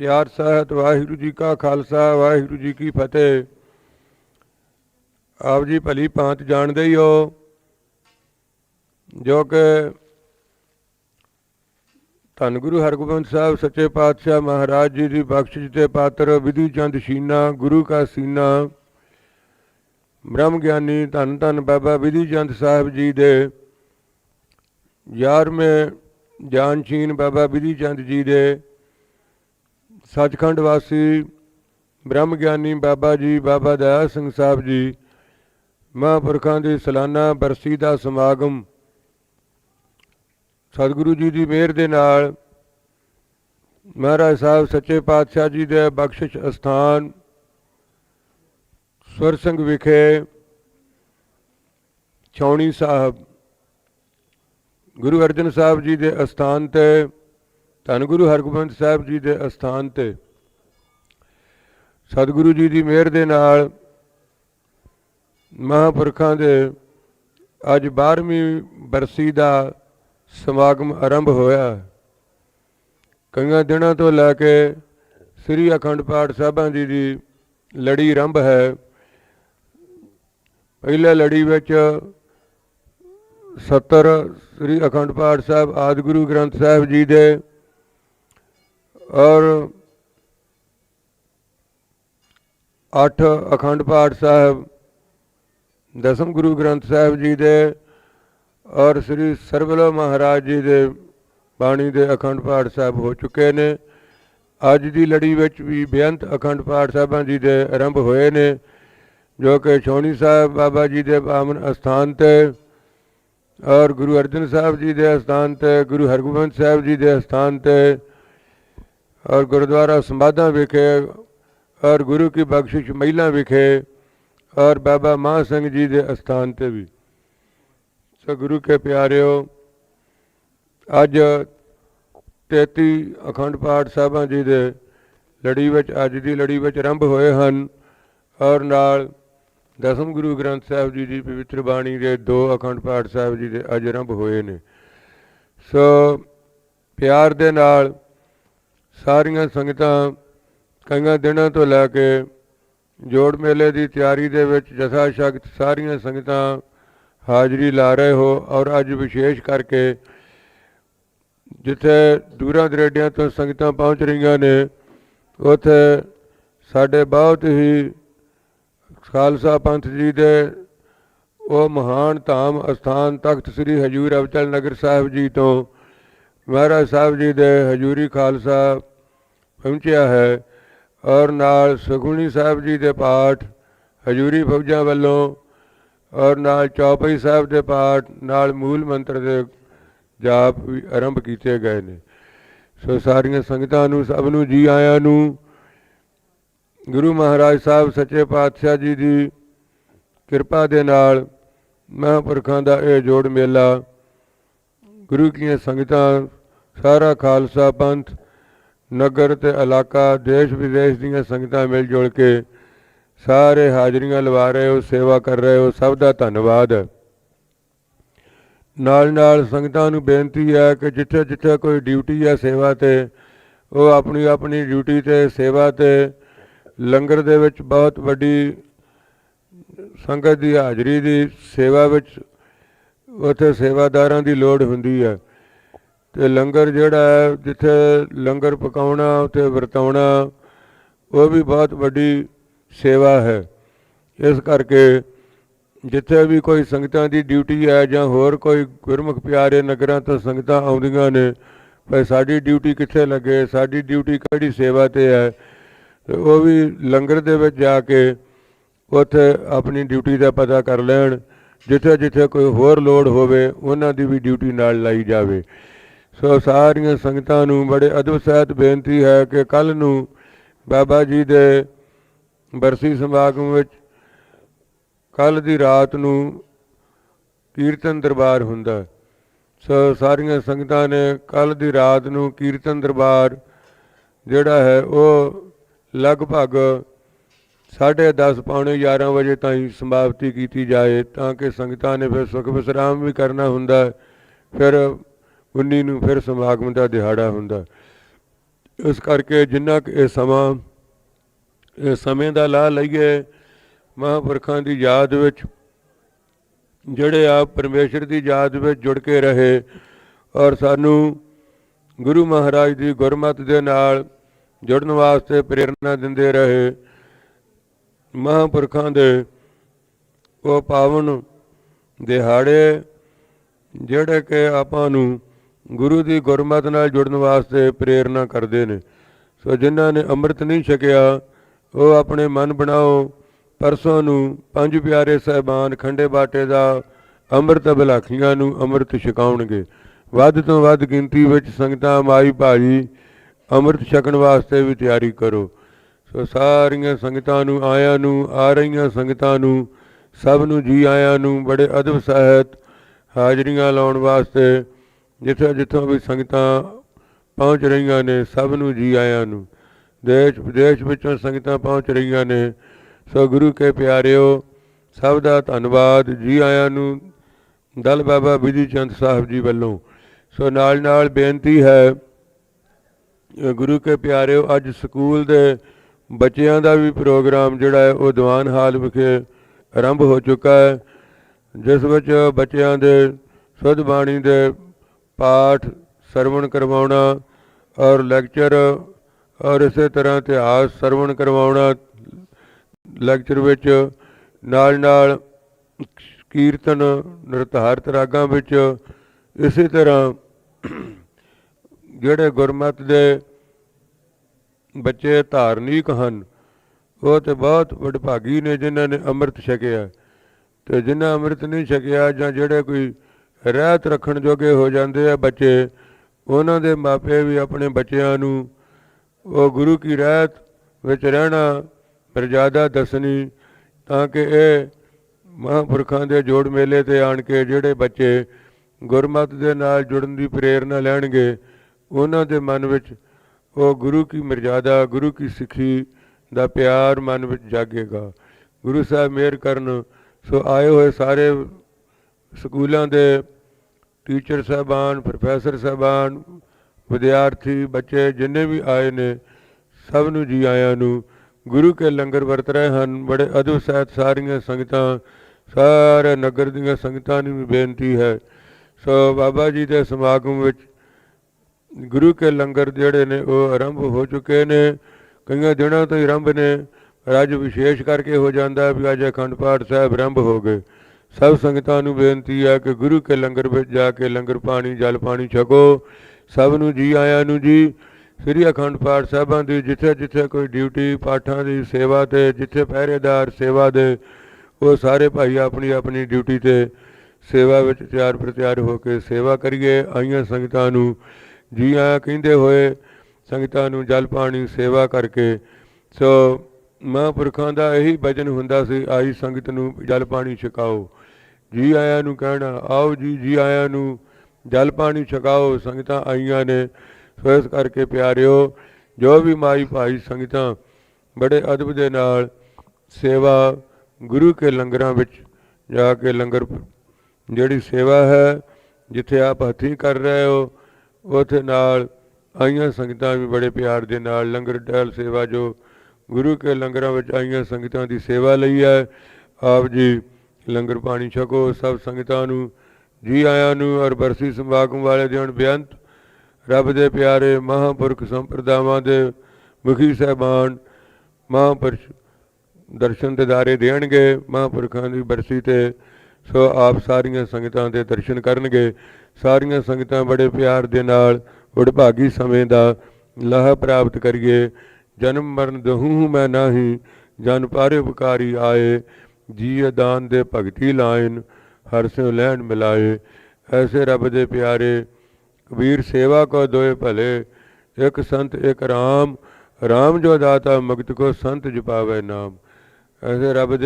ਪਿਆਰ ਸਹਿਤ, ਵਾਹਿਗੁਰੂ ਜੀ ਕਾ ਖਾਲਸਾ, ਵਾਹਿਗੁਰੂ ਜੀ ਕੀ ਫਤਿਹ। ਆਪ ਜੀ ਭਲੀ ਭਾਂਤ ਜਾਣਦੇ ਹੀ ਹੋ, ਜੋ ਕਿ ਧੰਨ ਗੁਰੂ ਹਰਗੋਬਿੰਦ ਸਾਹਿਬ, ਸੱਚੇ ਪਾਤਸ਼ਾਹ ਮਹਾਰਾਜ ਜੀ ਦੀ ਬਖਸ਼ਿਸ਼ ਤੇ ਪਾਤਰ ਵਿਧੀ ਚੰਦ ਸ਼ੀਨਾ, ਗੁਰੂ ਕਾ ਸੀਨਾ, ਬ੍ਰਹਮ ਗਿਆਨੀ ਧੰਨ ਧੰਨ ਬਾਬਾ ਵਿਧੀ ਚੰਦ ਸਾਹਿਬ ਜੀ ਦੇ 11ਵੇਂ ਜਾਨਸ਼ੀਨ ਬਾਬਾ ਵਿਧੀ ਚੰਦ ਜੀ ਦੇ ਸੱਚਖੰਡ ਵਾਸੀ ਬ੍ਰਹਮ ਗਿਆਨੀ ਬਾਬਾ ਜੀ, ਬਾਬਾ ਦਇਆ ਸਿੰਘ ਸਾਹਿਬ ਜੀ, ਮਹਾਂਪੁਰਖਾਂ ਦੀ ਸਾਲਾਨਾ ਬਰਸੀ ਦਾ ਸਮਾਗਮ ਸਤਿਗੁਰੂ ਜੀ ਦੀ ਮਿਹਰ ਦੇ ਨਾਲ ਮਹਾਰਾਜ ਸਾਹਿਬ ਸੱਚੇ ਪਾਤਸ਼ਾਹ ਜੀ ਦੇ ਬਖਸ਼ਿਸ਼ ਅਸਥਾਨ ਸੁਰ ਸਿੰਘ ਵਿਖੇ ਛਾਉਣੀ ਸਾਹਿਬ, ਗੁਰੂ ਅਰਜਨ ਸਾਹਿਬ ਜੀ ਦੇ ਅਸਥਾਨ ਤੇ ਧੰਨ ਗੁਰੂ ਹਰਗੋਬਿੰਦ ਸਾਹਿਬ ਜੀ ਦੇ ਅਸਥਾਨ ਤੇ, ਸਤਿਗੁਰੂ ਜੀ ਦੀ ਮਿਹਰ ਦੇ ਨਾਲ ਮਹਾਂਪੁਰਖਾਂ ਦੇ ਅੱਜ 12ਵੀਂ ਬਰਸੀ ਦਾ ਸਮਾਗਮ ਆਰੰਭ ਹੋਇਆ। ਕਈਆਂ ਦਿਨਾਂ ਤੋਂ ਲੈ ਕੇ ਸ੍ਰੀ ਅਖੰਡ ਪਾਠ ਸਾਹਿਬਾਂ ਜੀ ਦੀ ਲੜੀ ਆਰੰਭ ਹੈ। ਪਹਿਲੇ ਲੜੀ ਵਿੱਚ 70 ਸ੍ਰੀ ਅਖੰਡ ਪਾਠ ਸਾਹਿਬ ਆਦਿ ਗੁਰੂ ਗ੍ਰੰਥ ਸਾਹਿਬ ਜੀ ਦੇ ਔਰ 8 ਅਖੰਡ ਪਾਠ ਸਾਹਿਬ, ਦਸਮ ਗੁਰੂ ਗ੍ਰੰਥ ਸਾਹਿਬ ਜੀ ਦੇ ਔਰ ਸ੍ਰੀ ਸਰਬਲੋ ਮਹਾਰਾਜ ਜੀ ਦੇ ਬਾਣੀ ਦੇ ਅਖੰਡ ਪਾਠ ਸਾਹਿਬ ਹੋ ਚੁੱਕੇ ਨੇ। ਅੱਜ ਦੀ ਲੜੀ ਵਿੱਚ ਵੀ ਬੇਅੰਤ ਅਖੰਡ ਪਾਠ ਸਾਹਿਬਾਂ ਜੀ ਦੇ ਆਰੰਭ ਹੋਏ ਨੇ, ਜੋ ਕਿ ਛੋਣੀ ਸਾਹਿਬ ਬਾਬਾ ਜੀ ਦੇ ਪਾਵਨ ਅਸਥਾਨ ਤੇ ਔਰ ਗੁਰੂ ਅਰਜਨ ਸਾਹਿਬ ਜੀ ਦੇ ਅਸਥਾਨ ਤੇ, ਗੁਰੂ ਹਰਗੋਬਿੰਦ ਸਾਹਿਬ ਜੀ ਦੇ ਅਸਥਾਨ ਤੇ ਔਰ ਗੁਰਦੁਆਰਾ ਸਮਾਧਾਂ ਵਿਖੇ, ਔਰ ਗੁਰੂ ਕੀ ਬਖਸ਼ਿਸ਼ ਮਹਿਲਾ ਵਿਖੇ, ਔਰ ਬਾਬਾ ਮਾਹ ਸਿੰਘ ਜੀ ਦੇ ਅਸਥਾਨ ਤੇ ਵੀ। ਸੋ ਗੁਰੂ ਕੇ ਪਿਆਰਿਓ, ਅੱਜ 33 ਅਖੰਡ ਪਾਠ ਸਾਹਿਬਾਂ ਜੀ ਦੇ ਲੜੀ ਵਿੱਚ, ਅੱਜ ਦੀ ਲੜੀ ਵਿੱਚ ਆਰੰਭ ਹੋਏ ਹਨ, ਔਰ ਨਾਲ ਦਸਮ ਗੁਰੂ ਗ੍ਰੰਥ ਸਾਹਿਬ ਜੀ ਦੀ ਪਵਿੱਤਰ ਬਾਣੀ ਦੇ ਦੋ ਅਖੰਡ ਪਾਠ ਸਾਹਿਬ ਜੀ ਦੇ ਅੱਜ ਆਰੰਭ ਹੋਏ ਨੇ। ਸੋ ਪਿਆਰ ਦੇ ਨਾਲ ਸਾਰੀਆਂ ਸੰਗਤਾਂ ਕਈਆਂ ਦਿਨਾਂ ਤੋਂ ਲੈ ਕੇ ਜੋੜ ਮੇਲੇ ਦੀ ਤਿਆਰੀ ਦੇ ਵਿੱਚ ਜਥਾ ਸ਼ਕਤ ਸਾਰੀਆਂ ਸੰਗਤਾਂ ਹਾਜ਼ਰੀ ਲਾ ਰਹੇ ਹੋ ਔਰ ਅੱਜ ਵਿਸ਼ੇਸ਼ ਕਰਕੇ ਜਿੱਥੇ ਦੂਰਾਂ ਦਰੇਡਿਆਂ ਤੋਂ ਸੰਗਤਾਂ ਪਹੁੰਚ ਰਹੀਆਂ ਨੇ, ਉੱਥੇ ਸਾਡੇ ਬਹੁਤ ਹੀ ਖਾਲਸਾ ਪੰਥ ਜੀ ਦੇ ਉਹ ਮਹਾਨ ਧਾਮ ਅਸਥਾਨ ਤਖਤ ਸ੍ਰੀ ਹਜੂਰ ਅਬਚਲ ਨਗਰ ਸਾਹਿਬ ਜੀ ਤੋਂ ਮਹਾਰਾਜ ਸਾਹਿਬ ਜੀ ਦੇ ਹਜੂਰੀ ਖਾਲਸਾ ਪਹੁੰਚਿਆ ਹੈ ਔਰ ਨਾਲ ਸੁਖਮਨੀ ਸਾਹਿਬ ਜੀ ਦੇ ਪਾਠ ਹਜੂਰੀ ਫੌਜਾਂ ਵੱਲੋਂ ਔਰ ਨਾਲ ਚੌਪਈ ਸਾਹਿਬ ਦੇ ਪਾਠ, ਨਾਲ ਮੂਲ ਮੰਤਰ ਦੇ ਜਾਪ ਵੀ ਆਰੰਭ ਕੀਤੇ ਗਏ ਨੇ। ਸੋ ਸਾਰੀਆਂ ਸੰਗਤਾਂ ਨੂੰ, ਸਭ ਨੂੰ, ਜੀ ਆਇਆਂ ਨੂੰ ਗੁਰੂ ਮਹਾਰਾਜ ਸਾਹਿਬ ਸੱਚੇ ਪਾਤਸ਼ਾਹ ਜੀ ਦੀ ਕਿਰਪਾ ਦੇ ਨਾਲ ਮਹਾਂਪੁਰਖਾਂ ਦਾ ਇਹ ਜੋੜ ਮੇਲਾ ਗੁਰੂ ਕੀਆਂ ਸੰਗਤਾਂ, ਸਾਰਾ ਖਾਲਸਾ ਪੰਥ, ਨਗਰ ਤੇ ਇਲਾਕਾ, ਦੇਸ਼ ਵਿਦੇਸ਼ ਦੀਆਂ ਸੰਗਤਾਂ ਮਿਲ ਜੁਲ ਕੇ ਸਾਰੇ ਹਾਜ਼ਰੀਆਂ ਲਵਾ ਰਹੇ ਹੋ, ਸੇਵਾ ਕਰ ਰਹੇ ਹੋ, ਸਭ ਦਾ ਧੰਨਵਾਦ। ਨਾਲ ਨਾਲ ਸੰਗਤਾਂ ਨੂੰ ਬੇਨਤੀ ਹੈ ਕਿ ਜਿੱਥੇ ਜਿੱਥੇ ਕੋਈ ਡਿਊਟੀ ਹੈ ਸੇਵਾ ਤੇ, ਉਹ ਆਪਣੀ ਆਪਣੀ ਡਿਊਟੀ ਤੇ, ਸੇਵਾ ਤੇ, ਲੰਗਰ ਦੇ ਵਿੱਚ ਬਹੁਤ ਵੱਡੀ ਸੰਗਤ ਦੀ ਹਾਜ਼ਰੀ ਦੀ ਸੇਵਾ ਵਿੱਚ ਉੱਥੇ ਸੇਵਾਦਾਰਾਂ ਦੀ ਲੋੜ ਹੁੰਦੀ ਹੈ। ਤੇ ਲੰਗਰ ਜਿਹੜਾ ਹੈ, ਜਿੱਥੇ ਲੰਗਰ ਪਕਾਉਣਾ, ਉੱਥੇ ਵਰਤਾਉਣਾ, ਉਹ ਵੀ ਬਹੁਤ ਵੱਡੀ ਸੇਵਾ ਹੈ। ਇਸ ਕਰਕੇ ਜਿੱਥੇ ਵੀ ਕੋਈ ਸੰਗਤਾਂ ਦੀ ਡਿਊਟੀ ਹੈ ਜਾਂ ਹੋਰ ਕੋਈ ਗੁਰਮੁਖ ਪਿਆਰੇ ਨਗਰਾਂ ਤੋਂ ਸੰਗਤਾਂ ਆਉਂਦੀਆਂ ਨੇ, ਭਾਈ ਸਾਡੀ ਡਿਊਟੀ ਕਿੱਥੇ ਲੱਗੇ, ਸਾਡੀ ਡਿਊਟੀ ਕਿਹੜੀ ਸੇਵਾ ਤੇ ਹੈ, ਤੇ ਉਹ ਵੀ ਲੰਗਰ ਦੇ ਵਿੱਚ ਜਾ ਕੇ ਉੱਥੇ ਆਪਣੀ ਡਿਊਟੀ ਦਾ ਪਤਾ ਕਰ ਲੈਣ। ਜਿੱਥੇ ਜਿੱਥੇ ਕੋਈ ਹੋਰ ਲੋੜ ਹੋਵੇ, ਉਹਨਾਂ ਦੀ ਵੀ ਡਿਊਟੀ ਨਾਲ ਲਾਈ ਜਾਵੇ। ਸੋ ਸਾਰੀਆਂ ਸੰਗਤਾਂ ਨੂੰ ਬੜੇ ਅਦਬ ਸਹਿਤ ਬੇਨਤੀ ਹੈ ਕਿ ਕੱਲ ਨੂੰ ਬਾਬਾ ਜੀ ਦੇ ਬਰਸੀ ਸਮਾਗਮ ਵਿੱਚ ਕੱਲ ਦੀ ਰਾਤ ਨੂੰ ਕੀਰਤਨ ਦਰਬਾਰ ਹੁੰਦਾ ਸੋ ਸਾਰੀਆਂ ਸੰਗਤਾਂ ਨੇ ਕੱਲ ਦੀ ਰਾਤ ਨੂੰ ਕੀਰਤਨ ਦਰਬਾਰ ਜਿਹੜਾ ਹੈ, ਉਹ ਲਗਭਗ 10:30 ਪੌਣੇ 11 ਵਜੇ ਤਾਈਂ ਸਮਾਪਤੀ ਕੀਤੀ ਜਾਏ ਤਾਂ ਕਿ ਸੰਗਤਾਂ ਨੇ ਫਿਰ ਸੁਖ ਵਿਸਰਾਮ ਵੀ ਕਰਨਾ ਹੁੰਦਾ, ਫਿਰ 19 ਨੂੰ ਫਿਰ ਸਮਾਗਮ ਦਾ ਦਿਹਾੜਾ ਹੁੰਦਾ। ਇਸ ਕਰਕੇ ਜਿੰਨਾ ਕੁ ਇਹ ਸਮਾਂ, ਇਹ ਸਮੇਂ ਦਾ ਲਾਹ ਲਈਏ, ਮਹਾਂਪੁਰਖਾਂ ਦੀ ਯਾਦ ਵਿੱਚ, ਜਿਹੜੇ ਆ ਪਰਮੇਸ਼ਰ ਦੀ ਯਾਦ ਵਿੱਚ ਜੁੜ ਕੇ ਰਹੇ ਔਰ ਸਾਨੂੰ ਗੁਰੂ ਮਹਾਰਾਜ ਦੀ ਗੁਰਮਤ ਦੇ ਨਾਲ ਜੁੜਨ ਵਾਸਤੇ ਪ੍ਰੇਰਣਾ ਦਿੰਦੇ ਰਹੇ ਮਹਾਂਪੁਰਖਾਂ ਦੇ ਉਹ ਪਾਵਨ ਦਿਹਾੜੇ ਜਿਹੜੇ ਕਿ ਆਪਾਂ ਨੂੰ ਗੁਰੂ ਦੀ ਗੁਰਮਤ ਨਾਲ ਜੁੜਨ ਵਾਸਤੇ ਪ੍ਰੇਰਣਾ ਕਰਦੇ ਨੇ। ਸੋ ਜਿਨ੍ਹਾਂ ਨੇ ਅੰਮ੍ਰਿਤ ਨਹੀਂ ਛਕਿਆ, ਉਹ ਆਪਣੇ ਮਨ ਬਣਾਓ। ਪਰਸੋਂ ਨੂੰ ਪੰਜ ਪਿਆਰੇ ਸਹਿਬਾਨ ਖੰਡੇ ਬਾਟੇ ਦਾ ਅੰਮ੍ਰਿਤ ਬਲਾਖੀਆਂ ਨੂੰ ਅੰਮ੍ਰਿਤ ਛਕਾਉਣਗੇ। ਵੱਧ ਤੋਂ ਵੱਧ ਗਿਣਤੀ ਵਿੱਚ ਸੰਗਤਾਂ ਮਾਈ ਭਾਜੀ ਅੰਮ੍ਰਿਤ ਛਕਣ ਵਾਸਤੇ ਵੀ ਤਿਆਰੀ ਕਰੋ। ਸੋ ਸਾਰੀਆਂ ਸੰਗਤਾਂ ਨੂੰ, ਆਇਆਂ ਨੂੰ, ਆ ਰਹੀਆਂ ਸੰਗਤਾਂ ਨੂੰ, ਸਭ ਨੂੰ ਜੀ ਆਇਆਂ ਨੂੰ, ਬੜੇ ਅਦਬ ਸਹਿਤ ਹਾਜ਼ਰੀਆਂ ਲਾਉਣ ਵਾਸਤੇ ਜਿੱਥੇ, ਜਿੱਥੋਂ ਵੀ ਸੰਗਤਾਂ ਪਹੁੰਚ ਰਹੀਆਂ ਨੇ, ਸਭ ਨੂੰ ਜੀ ਆਇਆਂ ਨੂੰ। ਦੇਸ਼, ਵਿਦੇਸ਼ ਵਿੱਚੋਂ ਸੰਗਤਾਂ ਪਹੁੰਚ ਰਹੀਆਂ ਨੇ। ਸੋ ਗੁਰੂ ਕੇ ਪਿਆਰਿਓ, ਸਭ ਦਾ ਧੰਨਵਾਦ। ਜੀ ਆਇਆਂ ਨੂੰ, ਦਲ ਬਾਬਾ ਬਿਧੀ ਚੰਦ ਸਾਹਿਬ ਜੀ ਵੱਲੋਂ। ਸੋ ਨਾਲ ਨਾਲ ਬੇਨਤੀ ਹੈ, ਗੁਰੂ ਕੇ ਪਿਆਰਿਓ, ਅੱਜ ਸਕੂਲ ਦੇ ਬੱਚਿਆਂ ਦਾ ਵੀ ਪ੍ਰੋਗਰਾਮ ਜਿਹੜਾ ਹੈ, ਉਹ ਦੀਵਾਨ ਹਾਲ ਵਿਖੇ ਆਰੰਭ ਹੋ ਚੁੱਕਾ ਹੈ, ਜਿਸ ਵਿੱਚ ਬੱਚਿਆਂ ਦੇ ਸੁਧ ਬਾਣੀ ਦੇ ਪਾਠ, ਸਰਵਣ ਕਰਵਾਉਣਾ ਔਰ ਲੈਕਚਰ ਔਰ ਇਸੇ ਤਰ੍ਹਾਂ ਇਤਿਹਾਸ ਸਰਵਣ ਕਰਵਾਉਣਾ, ਲੈਕਚਰ ਵਿੱਚ ਨਾਲ ਨਾਲ ਕੀਰਤਨ, ਨਿਰਧਾਰਤ ਰਾਗਾਂ ਵਿੱਚ ਇਸੇ ਤਰ੍ਹਾਂ ਜਿਹੜੇ ਗੁਰਮਤ ਦੇ ਬੱਚੇ ਧਾਰਮਿਕ ਹਨ। ਉਹ ਤੇ ਬਹੁਤ ਵਡਭਾਗੀ ਨੇ ਜਿਨ੍ਹਾਂ ਨੇ ਅੰਮ੍ਰਿਤ ਛਕਿਆ। ਤੇ ਜਿਨ੍ਹਾਂ ਅੰਮ੍ਰਿਤ ਨਹੀਂ ਛਕਿਆ ਜਾਂ ਜਿਹੜੇ ਕੋਈ ਰਹਿਤ ਰੱਖਣ ਜੋਗੇ ਹੋ ਜਾਂਦੇ ਆ ਬੱਚੇ, ਉਹਨਾਂ ਦੇ ਮਾਪੇ ਵੀ ਆਪਣੇ ਬੱਚਿਆਂ ਨੂੰ ਉਹ ਗੁਰੂ ਕੀ ਰਹਿਤ ਵਿੱਚ ਰਹਿਣਾ ਮਰਜ਼ਾਦਾ ਦੱਸਣੀ ਤਾਂ ਕਿ ਇਹ ਮਹਾਂਪੁਰਖਾਂ ਦੇ ਜੋੜ ਮੇਲੇ ਤੇ ਆਣ ਕੇ ਜਿਹੜੇ ਬੱਚੇ ਗੁਰਮਤ ਦੇ ਨਾਲ ਜੁੜਨ ਦੀ ਪ੍ਰੇਰਣਾ ਲੈਣਗੇ, ਉਹਨਾਂ ਦੇ ਮਨ ਵਿੱਚ ਉਹ ਗੁਰੂ ਕੀ ਮਰਜ਼ਾਦਾ, ਗੁਰੂ ਕੀ ਸਿੱਖੀ ਦਾ ਪਿਆਰ ਮਨ ਵਿੱਚ ਜਾਗੇਗਾ। ਗੁਰੂ ਸਾਹਿਬ ਮਿਹਰ ਕਰਨ, ਸੋ ਆਏ ਹੋਏ ਸਾਰੇ ਸਕੂਲਾਂ ਦੇ ਟੀਚਰ ਸਾਹਿਬਾਨ, ਪ੍ਰੋਫੈਸਰ ਸਾਹਿਬਾਨ, ਵਿਦਿਆਰਥੀ, ਬੱਚੇ ਜਿੰਨੇ ਵੀ ਆਏ ਨੇ, ਸਭ ਨੂੰ ਜੀ ਆਇਆਂ ਨੂੰ, ਗੁਰੂ ਕੇ ਲੰਗਰ ਵਰਤ ਰਹੇ ਹਨ। ਬੜੇ ਅਦਬ ਸਹਿਤ ਸਾਰੀਆਂ ਸੰਗਤਾਂ, ਸਾਰੇ ਨਗਰ ਦੀਆਂ ਸੰਗਤਾਂ ਨੂੰ ਵੀ ਬੇਨਤੀ ਹੈ। ਸੋ ਬਾਬਾ ਜੀ ਦੇ ਸਮਾਗਮ ਵਿੱਚ ਗੁਰੂ ਕੇ ਲੰਗਰ ਜਿਹੜੇ ਨੇ ਉਹ ਆਰੰਭ ਹੋ ਚੁੱਕੇ ਨੇ। ਕਈਆਂ ਦਿਨਾਂ ਤੋਂ ਹੀ ਆਰੰਭ ਨੇ। ਪਰ ਅੱਜ ਵਿਸ਼ੇਸ਼ ਕਰਕੇ ਹੋ ਜਾਂਦਾ ਵੀ ਅੱਜ ਅਖੰਡ ਪਾਠ ਸਾਹਿਬ ਆਰੰਭ ਹੋ ਗਏ। ਸਭ ਸੰਗਤਾਂ ਨੂੰ ਬੇਨਤੀ ਹੈ ਕਿ ਗੁਰੂ ਕੇ ਲੰਗਰ ਵਿੱਚ ਜਾ ਕੇ ਲੰਗਰ ਪਾਣੀ, ਜਲ ਪਾਣੀ ਛਕੋ। ਸਭ ਨੂੰ ਜੀ ਆਇਆਂ ਨੂੰ ਜੀ। ਸ੍ਰੀ ਅਖੰਡ ਪਾਠ ਸਾਹਿਬਾਂ ਦੀ ਜਿੱਥੇ ਜਿੱਥੇ ਕੋਈ ਡਿਊਟੀ ਪਾਠਾਂ ਦੀ ਸੇਵਾ ਤੇ, ਜਿੱਥੇ ਪਹਿਰੇਦਾਰ ਸੇਵਾ ਦੇ, ਉਹ ਸਾਰੇ ਭਾਈ ਆਪਣੀ ਆਪਣੀ ਡਿਊਟੀ ਤੇ ਸੇਵਾ ਵਿੱਚ ਤਿਆਰ ਪ੍ਰਤਿਆਰ ਹੋ ਕੇ ਸੇਵਾ ਕਰੀਏ। ਆਈਆਂ ਸੰਗਤਾਂ ਨੂੰ ਜੀ ਆਇਆਂ ਕਹਿੰਦੇ ਹੋਏ, ਸੰਗਤਾਂ ਨੂੰ ਜਲ ਪਾਣੀ ਸੇਵਾ ਕਰਕੇ। ਸੋ ਮਹਾਂਪੁਰਖਾਂ ਦਾ ਇਹੀ ਭਜਨ ਹੁੰਦਾ ਸੀ, ਆਈ ਸੰਗਤ ਨੂੰ ਜਲ ਪਾਣੀ ਛਕਾਓ। ਜੀ ਆਇਆਂ ਨੂੰ ਕਹਿਣਾ, ਆਓ ਜੀ ਜੀ ਆਇਆਂ ਨੂੰ ਜਲ ਪਾਣੀ ਛਕਾਓ, ਸੰਗਤਾਂ ਆਈਆਂ ਨੇ। ਸੋ ਇਸ ਕਰਕੇ ਪਿਆਰਿਓ, ਜੋ ਵੀ ਮਾਈ ਭਾਈ ਸੰਗਤਾਂ, ਬੜੇ ਅਦਬ ਦੇ ਨਾਲ ਸੇਵਾ ਗੁਰੂ ਕੇ ਲੰਗਰਾਂ ਵਿੱਚ ਜਾ ਕੇ ਲੰਗਰ, ਜਿਹੜੀ ਸੇਵਾ ਹੈ, ਜਿੱਥੇ ਆਪ ਹੱਥੀਂ ਕਰ ਰਹੇ ਹੋ ਉਥੇ ਨਾਲ ਆਈਆਂ ਸੰਗਤਾਂ ਵੀ ਬੜੇ ਪਿਆਰ ਦੇ ਨਾਲ ਲੰਗਰ ਡਾਲ ਸੇਵਾ ਜੋ ਗੁਰੂ ਕੇ ਲੰਗਰਾਂ ਵਿੱਚ ਆਈਆਂ ਸੰਗਤਾਂ ਦੀ ਸੇਵਾ ਲਈ ਹੈ। ਆਪ ਜੀ ਲੰਗਰ ਪਾਣੀ ਛਕੋ, ਸਭ ਸੰਗਤਾਂ ਨੂੰ, ਜੀ ਆਇਆਂ ਨੂੰ ਔਰ ਬਰਸੀ ਸਮਾਗਮ ਵਾਲੇ ਦਿਨ ਬੇਅੰਤ ਰੱਬ ਦੇ ਪਿਆਰੇ ਮਹਾਂਪੁਰਖ ਸੰਪਰਦਾਵਾਂ ਦੇ ਮੁਖੀ ਸਹਿਬਾਨ ਮਹਾਂਪੁਰਸ਼ ਦਰਸ਼ਨ ਦਿਦਾਰੇ ਦੇਣਗੇ। ਮਹਾਂਪੁਰਖਾਂ ਦੀ ਬਰਸੀ ਤੇ ਸੋ ਆਪ ਸਾਰੀਆਂ ਸੰਗਤਾਂ ਦੇ ਦਰਸ਼ਨ ਕਰਨਗੇ। ਸਾਰੀਆਂ ਸੰਗਤਾਂ ਬੜੇ ਪਿਆਰ ਦੇ ਨਾਲ ਵਡਭਾਗੀ ਸਮੇਂ ਦਾ ਲਾਹ ਪ੍ਰਾਪਤ ਕਰੀਏ। ਜਨਮ ਮਰਨ ਦਹੂ ਮੈਂ ਨਾਹੀ, ਜਨ ਪਾਰੇ ਉਪਕਾਰੀ ਆਏ। ਜੀਅ ਦਾਨ ਦੇ ਭਗਤੀ ਲਾਇਨ, ਹਰ ਸਿਉ ਲੈਣ ਮਿਲਾਏ। ਐਸੇ ਰੱਬ ਦੇ ਪਿਆਰੇ ਕਬੀਰ ਸੇਵਾ ਕੋ ਦੋਏ ਭਲੇ। ਇੱਕ ਸੰਤ, ਇੱਕ ਰਾਮ ਰਾਮ ਜੋ ਦਾਤਾ ਮੁਕਤ ਕੋ ਸੰਤ ਜਪਾਵੇ ਨਾਮ। ਐਸੇ ਰੱਬ ਦੇ